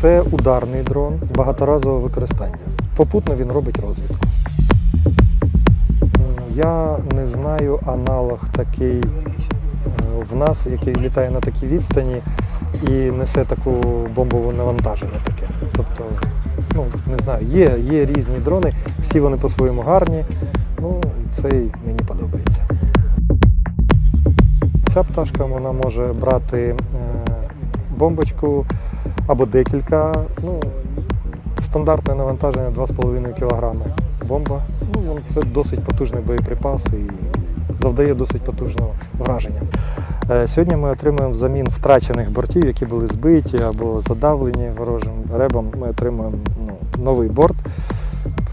Це ударний дрон з багаторазового використання. Попутно він робить розвідку. Я не знаю аналог такий е, в нас, який літає на такій відстані і несе таку бомбове навантаження таке. Тобто, ну не знаю, є, є різні дрони, всі вони по-своєму гарні. Ну, цей мені подобається. Ця пташка вона може брати е, бомбочку або декілька. Ну, стандартне навантаження 2,5 кг. Бомба. Ну, це досить потужний боєприпас і завдає досить потужного враження. Е, Сьогодні ми отримуємо взамін втрачених бортів, які були збиті або задавлені ворожим ребом. Ми отримуємо ну, новий борт,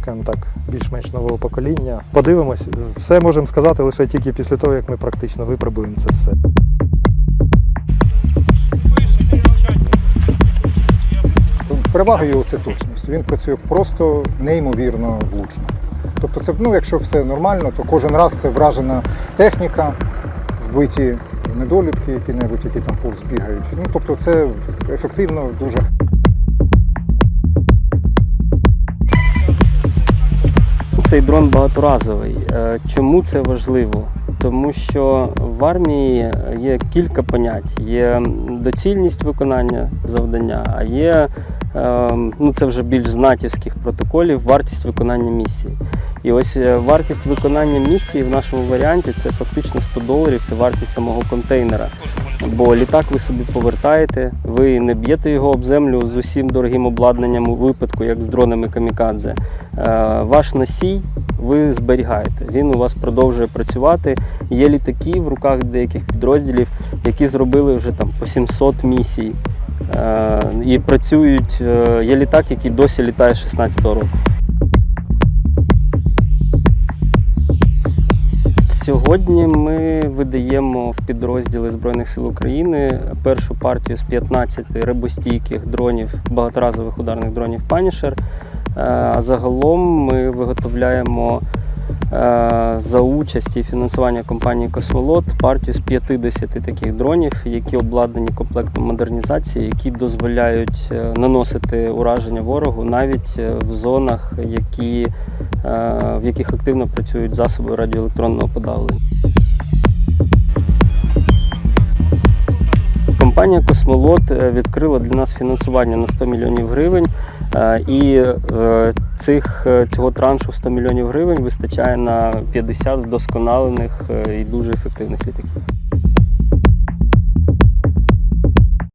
скажімо так, більш-менш нового покоління. Подивимось, все можемо сказати лише тільки після того, як ми практично випробуємо це все. Перевага його це точність. Він працює просто неймовірно влучно. Тобто, це, ну, якщо все нормально, то кожен раз це вражена техніка, вбиті недолюбки, які-небудь, які там повз бігають. Ну, тобто це ефективно дуже. Цей дрон багаторазовий. Е, Чому це важливо? Тому що в армії є кілька понять: є доцільність виконання завдання, а є ну це вже більш з натівських протоколів, вартість виконання місії. І ось е, вартість виконання місії в нашому варіанті це фактично 100 доларів, це вартість самого контейнера. Бо літак ви собі повертаєте, ви не б'єте його об землю з усім дорогим обладнанням у випадку, як з дронами камікадзе. Е, Ваш носій ви зберігаєте. Він у вас продовжує працювати. Є літаки в руках деяких підрозділів, які зробили вже там по 700 місій. Е, І працюють. е, Є літак, який досі літає з 16-го року. Сьогодні ми видаємо в підрозділи Збройних сил України першу партію з 15 рибостійких дронів, багаторазових ударних дронів Punisher. Е, загалом ми виготовляємо за участі фінансування компанії Космолот партію з 50 таких дронів, які обладнані комплектом модернізації, які дозволяють е, наносити ураження ворогу навіть е, в зонах, які, е, в яких активно працюють засоби радіоелектронного подавлення. Компанія Космолот е, відкрила для нас фінансування на 100 мільйонів гривень, е, і е, цих, е, цього траншу 100 мільйонів гривень вистачає на 50 вдосконалених е, і дуже ефективних літаків.